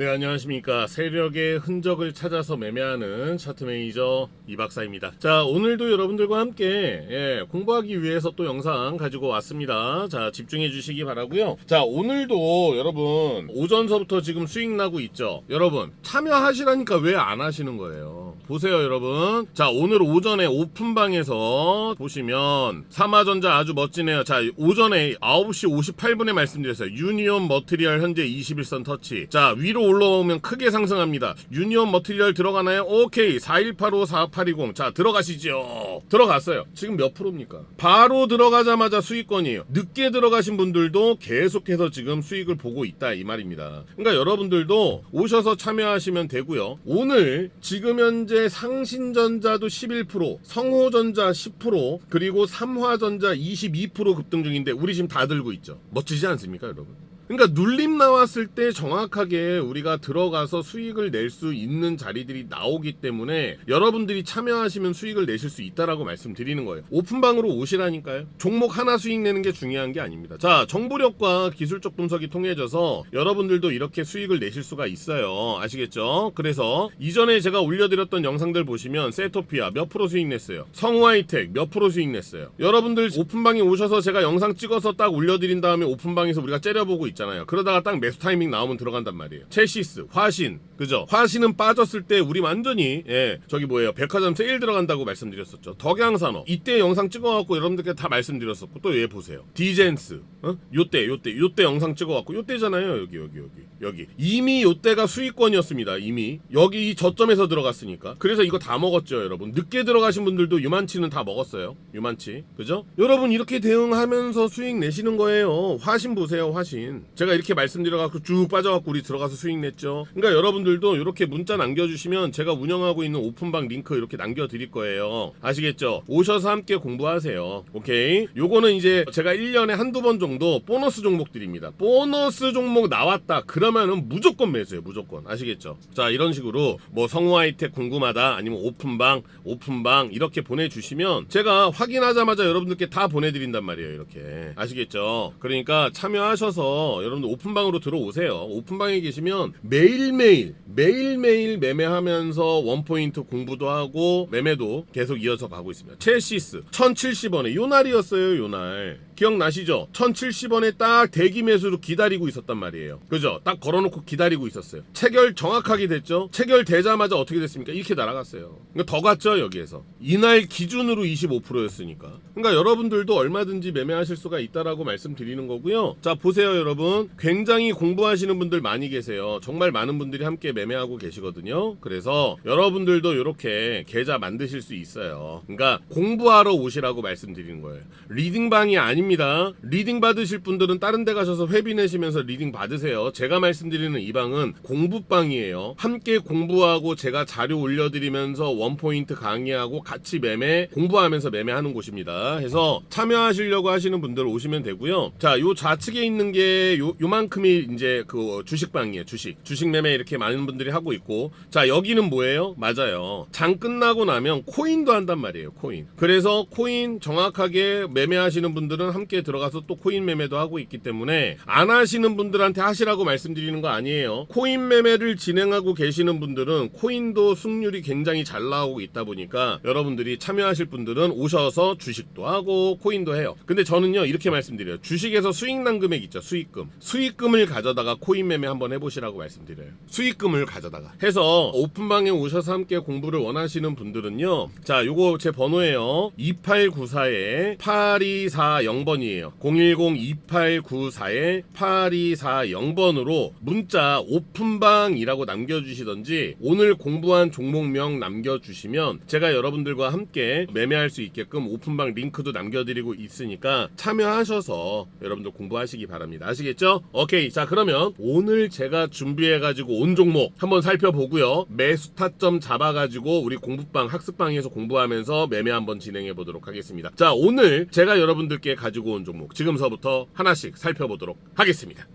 네, 안녕하십니까. 세력의 흔적을 찾아서 매매하는 차트 매니저 이 박사입니다. 자, 오늘도 여러분들과 함께 예, 공부하기 위해서 또 영상 가지고 왔습니다. 자, 집중해 주시기 바라고요. 자, 오늘도 여러분 오전서부터 지금 수익 나고 있죠. 여러분 참여하시라니까 왜 안 하시는 거예요? 보세요, 여러분. 자, 오늘 오전에 오픈방에서 보시면 삼화전자 아주 멋지네요. 자, 오전에 9시 58분에 말씀드렸어요. 유니온 머트리얼 현재 21선 터치. 자, 위로 올라오면 크게 상승합니다. 유니온 머트리얼 들어가나요? 오케이. 4185 4820. 자, 들어가시죠. 들어갔어요. 지금 몇 프로입니까? 바로 들어가자마자 수익권이에요. 늦게 들어가신 분들도 계속해서 지금 수익을 보고 있다 이 말입니다. 그러니까 여러분들도 오셔서 참여하시면 되고요. 오늘 지금 현재 상신전자도 11%, 성호전자 10%, 그리고 삼화전자 22% 급등 중인데 우리 지금 다 들고 있죠. 멋지지 않습니까, 여러분? 그러니까 눌림 나왔을 때 정확하게 우리가 들어가서 수익을 낼 수 있는 자리들이 나오기 때문에 여러분들이 참여하시면 수익을 내실 수 있다라고 말씀드리는 거예요. 오픈방으로 오시라니까요. 종목 하나 수익 내는 게 중요한 게 아닙니다. 자, 정보력과 기술적 분석이 통해져서 여러분들도 이렇게 수익을 내실 수가 있어요. 아시겠죠? 그래서 이전에 제가 올려드렸던 영상들 보시면 세토피아 몇 프로 수익 냈어요. 성우하이텍 몇 프로 수익 냈어요. 여러분들 오픈방에 오셔서 제가 영상 찍어서 딱 올려드린 다음에 오픈방에서 우리가 째려보고 있 잖아요. 그러다가 딱 매수 타이밍 나오면 들어간단 말이에요. 첼시스, 화신, 그죠? 화신은 빠졌을 때 우리 완전히 예 저기 뭐예요 백화점 세일 들어간다고 말씀드렸었죠. 덕양산업 이때 영상 찍어갖고 여러분들께 다 말씀드렸었고 또 얘 보세요. 디젠스 어? 요때 요때 요때 영상 찍어갖고 요때잖아요 여기 여기 여기 여기 이미 요때가 수익권이었습니다 이미 여기 이 저점에서 들어갔으니까 그래서 이거 다 먹었죠 여러분 늦게 들어가신 분들도 유만치는 다 먹었어요 유만치 그죠? 여러분 이렇게 대응하면서 수익 내시는 거예요 화신 보세요 화신 제가 이렇게 말씀드려갖고 쭉 빠져갖고 우리 들어가서 수익 냈죠. 그러니까 여러분들도 이렇게 문자 남겨주시면 제가 운영하고 있는 오픈방 링크 이렇게 남겨드릴 거예요. 아시겠죠? 오셔서 함께 공부하세요. 오케이? 요거는 이제 제가 1년에 한두 번 정도 보너스 종목들입니다. 보너스 종목 나왔다 그러면은 무조건 매수해요 무조건. 아시겠죠? 자 이런 식으로 뭐 성우 하이텍 궁금하다 아니면 오픈방 오픈방 이렇게 보내주시면 제가 확인하자마자 여러분들께 다 보내드린단 말이에요 이렇게. 아시겠죠? 그러니까 참여하셔서 여러분들 오픈방으로 들어오세요. 오픈방에 계시면 매일매일 매일매일 매매하면서 원포인트 공부도 하고 매매도 계속 이어서 가고 있습니다. 첼시스 1070원에 요 날이었어요 요 날. 기억나시죠? 1070원에 딱 대기 매수로 기다리고 있었단 말이에요. 그죠? 딱 걸어놓고 기다리고 있었어요. 체결 정확하게 됐죠? 체결 되자마자 어떻게 됐습니까? 이렇게 날아갔어요. 그러니까 더 갔죠 여기에서. 이날 기준으로 25%였으니까. 그러니까 여러분들도 얼마든지 매매하실 수가 있다라고 말씀드리는 거고요. 자 보세요 여러분 굉장히 공부하시는 분들 많이 계세요. 정말 많은 분들이 함께 매매하고 계시거든요. 그래서 여러분들도 이렇게 계좌 만드실 수 있어요. 그러니까 공부하러 오시라고 말씀드리는 거예요. 리딩방이 아닙니다. 리딩 받으실 분들은 다른 데 가셔서 회비 내시면서 리딩 받으세요. 제가 말씀드리는 이 방은 공부방이에요. 함께 공부하고 제가 자료 올려드리면서 원포인트 강의하고 같이 매매 공부하면서 매매하는 곳입니다. 해서 참여하시려고 하시는 분들 오시면 되고요. 자 요 좌측에 있는 게 요, 요만큼이 이제 그 주식방이에요 주식. 주식 매매 이렇게 많은 분들이 하고 있고. 자 여기는 뭐예요? 맞아요. 장 끝나고 나면 코인도 한단 말이에요 코인. 그래서 코인 정확하게 매매하시는 분들은 함께 들어가서 또 코인 매매도 하고 있기 때문에 안 하시는 분들한테 하시라고 말씀드리는 거 아니에요. 코인 매매를 진행하고 계시는 분들은 코인도 승률이 굉장히 잘 나오고 있다 보니까 여러분들이 참여하실 분들은 오셔서 주식도 하고 코인도 해요. 근데 저는요 이렇게 말씀드려요. 주식에서 수익 난 금액 있죠 수익금 수익금을 가져다가 코인 매매 한번 해보시라고 말씀드려요. 수익금을 가져다가. 해서 오픈방에 오셔서 함께 공부를 원하시는 분들은요. 자 요거 제 번호예요. 2894에 8240번이에요. 010-2894에 8240번으로 문자 오픈방이라고 남겨주시던지 오늘 공부한 종목명 남겨주시면 제가 여러분들과 함께 매매할 수 있게끔 오픈방 링크도 남겨드리고 있으니까 참여하셔서 여러분들 공부하시기 바랍니다. 아시겠죠? 오케이 자 그러면 오늘 제가 준비해가지고 온 종목 한번 살펴보고요. 매수 타점 잡아가지고 우리 공부방 학습방에서 공부하면서 매매 한번 진행해 보도록 하겠습니다. 자 오늘 제가 여러분들께 가지고 온 종목 지금서부터 하나씩 살펴보도록 하겠습니다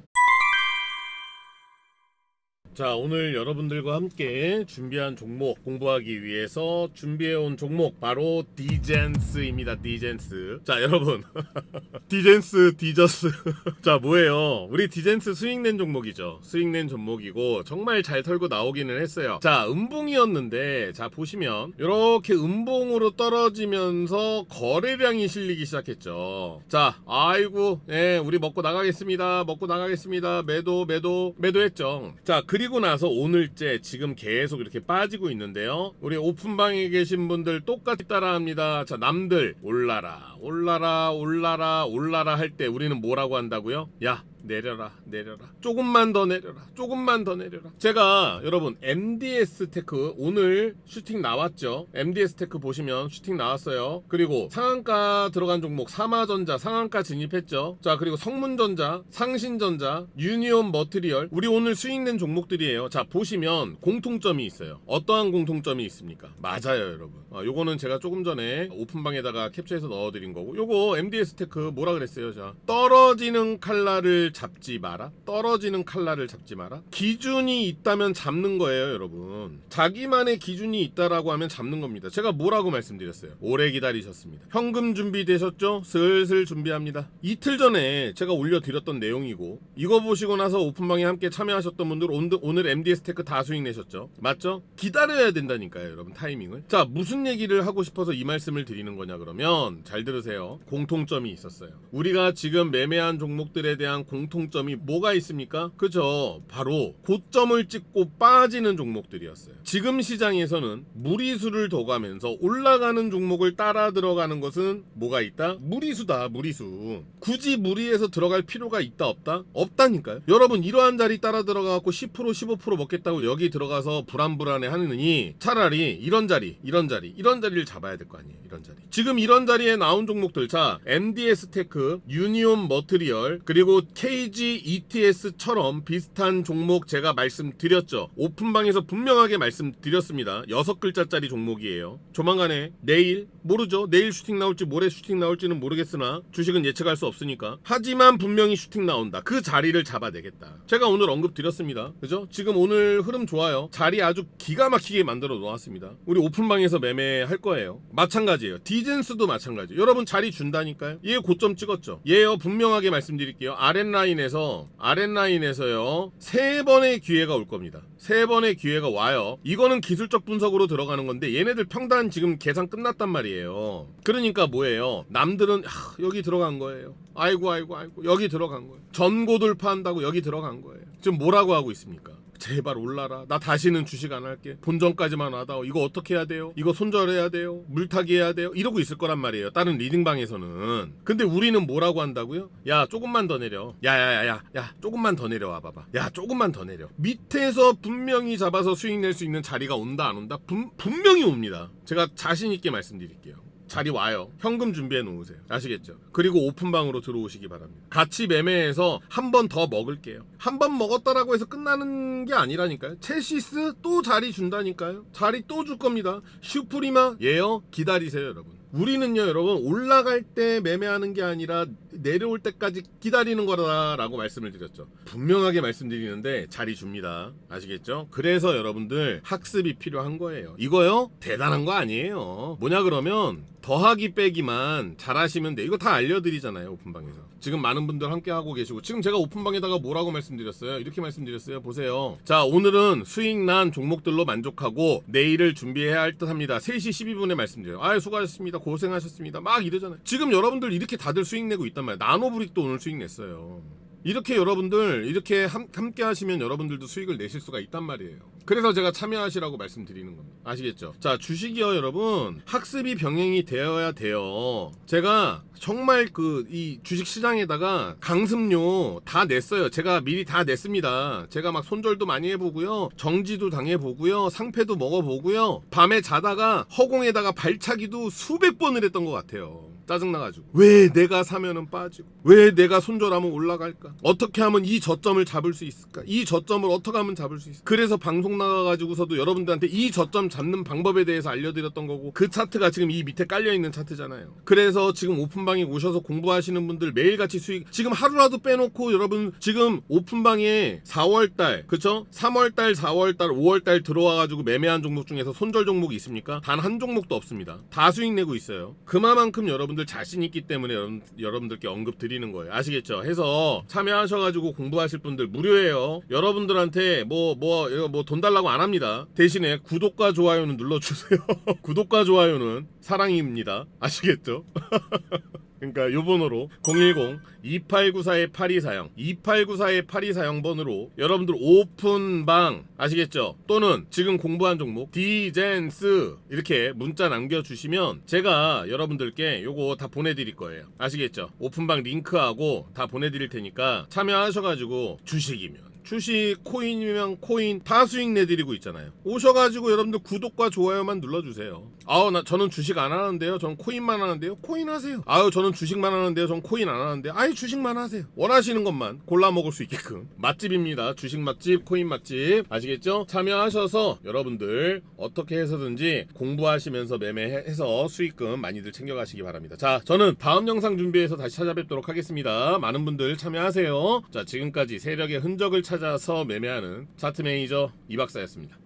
자, 오늘 여러분들과 함께 준비한 종목 공부하기 위해서 준비해온 종목 바로 디젠스입니다. 디젠스. 자, 여러분. 디젠스, 디저스. 자, 뭐예요? 우리 디젠스 수익낸 종목이죠. 수익낸 종목이고 정말 잘 털고 나오기는 했어요. 자, 음봉이었는데 자, 보시면 이렇게 음봉으로 떨어지면서 거래량이 실리기 시작했죠. 자, 아이고. 예, 우리 먹고 나가겠습니다. 먹고 나가겠습니다. 매도, 매도, 매도했죠. 자, 그리 고 나서 오늘째 지금 계속 이렇게 빠지고 있는데요. 우리 오픈방에 계신 분들 똑같이 따라합니다. 자, 남들 올라라, 올라라, 올라라, 올라라 할 때 우리는 뭐라고 한다고요? 야, 내려라 내려라. 조금만 더 내려라 조금만 더 내려라. 제가 여러분 MDS 테크 오늘 슈팅 나왔죠? MDS 테크 보시면 슈팅 나왔어요. 그리고 상한가 들어간 종목 사마전자 상한가 진입했죠? 자 그리고 성문전자 상신전자 유니온 머트리얼. 우리 오늘 수익낸 종목들이에요. 자 보시면 공통점이 있어요. 어떠한 공통점이 있습니까? 맞아요 여러분. 아, 요거는 제가 조금 전에 오픈방에다가 캡처해서 넣어드린 거고 요거 MDS 테크 뭐라 그랬어요? 자 떨어지는 칼날을 잡지 마라. 떨어지는 칼날을 잡지 마라. 기준이 있다면 잡는 거예요, 여러분. 자기만의 기준이 있다라고 하면 잡는 겁니다. 제가 뭐라고 말씀드렸어요? 오래 기다리셨습니다. 현금 준비되셨죠? 슬슬 준비합니다. 이틀 전에 제가 올려드렸던 내용이고 이거 보시고 나서 오픈방에 함께 참여하셨던 분들 오늘, MDS 테크 다 수익 내셨죠? 맞죠? 기다려야 된다니까요, 여러분 타이밍을. 자, 무슨 얘기를 하고 싶어서 이 말씀을 드리는 거냐 그러면 잘 들으세요. 공통점이 있었어요. 우리가 지금 매매한 종목들에 대한 공 통점이 뭐가 있습니까? 그죠. 바로 고점을 찍고 빠지는 종목들이었어요. 지금 시장에서는 무리수를 둬가면서 올라가는 종목을 따라 들어가는 것은 뭐가 있다? 무리수다, 무리수. 굳이 무리해서 들어갈 필요가 있다, 없다? 없다니까요. 여러분, 이러한 자리 따라 들어가갖고 10% 15% 먹겠다고 여기 들어가서 불안불안해 하느니 차라리 이런 자리, 이런 자리, 이런 자리를 잡아야 될 거 아니에요. 이런 자리. 지금 이런 자리에 나온 종목들, 자, MDS 테크, 유니온 머트리얼, 그리고 KG ETS처럼 비슷한 종목 제가 말씀드렸죠. 오픈방에서 분명하게 말씀드렸습니다. 여섯 글자짜리 종목이에요. 조만간에 내일 모르죠. 내일 슈팅 나올지 모레 슈팅 나올지는 모르겠으나 주식은 예측할 수 없으니까. 하지만 분명히 슈팅 나온다. 그 자리를 잡아내겠다. 제가 오늘 언급 드렸습니다. 그죠? 지금 오늘 흐름 좋아요. 자리 아주 기가 막히게 만들어 놓았습니다. 우리 오픈방에서 매매할 거예요. 마찬가지예요. 디젠스도 마찬가지. 여러분 자리 준다니까요. 얘 고점 찍었죠. 얘요 분명하게 말씀드릴게요. 아랫 라인에서 아랫 라인에서요 세 번의 기회가 올 겁니다. 세 번의 기회가 와요. 이거는 기술적 분석으로 들어가는 건데 얘네들 평단 지금 계산 끝났단 말이에요. 그러니까 뭐예요? 남들은 하, 여기 들어간 거예요. 아이고 아이고 아이고 여기 들어간 거예요. 전고 돌파한다고 여기 들어간 거예요. 지금 뭐라고 하고 있습니까? 제발 올라라. 나 다시는 주식 안 할게. 본전까지만 하다. 이거 어떻게 해야 돼요? 이거 손절해야 돼요? 물타기 해야 돼요? 이러고 있을 거란 말이에요. 다른 리딩방에서는. 근데 우리는 뭐라고 한다고요? 야, 조금만 더 내려. 야, 야, 야, 야, 야, 조금만 더 내려와 봐봐. 야, 조금만 더 내려. 밑에서 분명히 잡아서 수익 낼 수 있는 자리가 온다, 안 온다? 분, 분명히 옵니다. 제가 자신있게 말씀드릴게요. 자리 와요. 현금 준비해 놓으세요. 아시겠죠? 그리고 오픈방으로 들어오시기 바랍니다. 같이 매매해서 한 번 더 먹을게요. 한 번 먹었다라고 해서 끝나는 게 아니라니까요. 첼시스 또 자리 준다니까요. 자리 또 줄 겁니다. 슈프리마 예요. 기다리세요, 여러분. 우리는요, 여러분, 올라갈 때 매매하는 게 아니라 내려올 때까지 기다리는 거라고 말씀을 드렸죠. 분명하게 말씀드리는데 자리 줍니다. 아시겠죠? 그래서 여러분들 학습이 필요한 거예요. 이거요? 대단한 거 아니에요. 뭐냐 그러면 더하기 빼기만 잘하시면 돼. 이거 다 알려드리잖아요, 오픈방에서. 지금 많은 분들 함께 하고 계시고 지금 제가 오픈방에다가 뭐라고 말씀드렸어요? 이렇게 말씀드렸어요. 보세요. 자, 오늘은 수익 난 종목들로 만족하고 내일을 준비해야 할 듯합니다. 3시 12분에 말씀드려요. 아유, 수고하셨습니다. 고생하셨습니다. 막 이러잖아요. 지금 여러분들 이렇게 다들 수익 내고 있단 말이에요. 나노브릭도 오늘 수익 냈어요. 이렇게 여러분들 이렇게 함, 함께 하시면 여러분들도 수익을 내실 수가 있단 말이에요. 그래서 제가 참여하시라고 말씀드리는 겁니다. 아시겠죠? 자, 주식이요, 여러분. 학습이 병행이 되어야 돼요. 제가 정말 그 이 주식 시장에다가 강습료 다 냈어요. 제가 미리 다 냈습니다. 제가 막 손절도 많이 해보고요. 정지도 당해보고요. 상패도 먹어보고요. 밤에 자다가 허공에다가 발차기도 수백 번을 했던 것 같아요. 짜증나가지고. 왜 내가 사면은 빠지고 왜 내가 손절하면 올라갈까? 어떻게 하면 이 저점을 잡을 수 있을까? 이 저점을 어떻게 하면 잡을 수 있을까? 그래서 방송 나가가지고서도 여러분들한테 이 저점 잡는 방법에 대해서 알려드렸던 거고 그 차트가 지금 이 밑에 깔려있는 차트잖아요. 그래서 지금 오픈방에 오셔서 공부하시는 분들 매일같이 수익 지금 하루라도 빼놓고 여러분 지금 오픈방에 4월달 그쵸? 3월달 4월달 5월달 들어와가지고 매매한 종목 중에서 손절 종목이 있습니까? 단 한 종목도 없습니다. 다 수익 내고 있어요. 그만큼 여러분 들 자신 있기 때문에 여러분, 여러분들께 언급 드리는 거예요. 아시겠죠? 해서 참여하셔가지고 공부하실 분들 무료예요. 여러분들한테 뭐 뭐 뭐 돈 달라고 안 합니다. 대신에 구독과 좋아요는 눌러주세요. 구독과 좋아요는 사랑입니다. 아시겠죠 그러니까 요 번호로 010-2894-8240 2894-8240번으로 여러분들 오픈방 아시겠죠? 또는 지금 공부한 종목 디젠스 이렇게 문자 남겨주시면 제가 여러분들께 요거 다 보내드릴 거예요 아시겠죠? 오픈방 링크하고 다 보내드릴 테니까 참여하셔가지고 주식이면 주식 코인이면 코인 다 수익 내드리고 있잖아요. 오셔가지고 여러분들 구독과 좋아요만 눌러주세요. 아우 나 저는 주식 안 하는데요. 전 코인만 하는데요. 코인 하세요. 아유 저는 주식만 하는데요. 전 코인 안 하는데. 아예 주식만 하세요. 원하시는 것만 골라 먹을 수 있게끔 맛집입니다. 주식 맛집, 코인 맛집 아시겠죠? 참여하셔서 여러분들 어떻게 해서든지 공부하시면서 매매해서 수익금 많이들 챙겨가시기 바랍니다. 자 저는 다음 영상 준비해서 다시 찾아뵙도록 하겠습니다. 많은 분들 참여하세요. 자 지금까지 세력의 흔적을 찾아서 매매하는 차트 매니저 이 박사였습니다.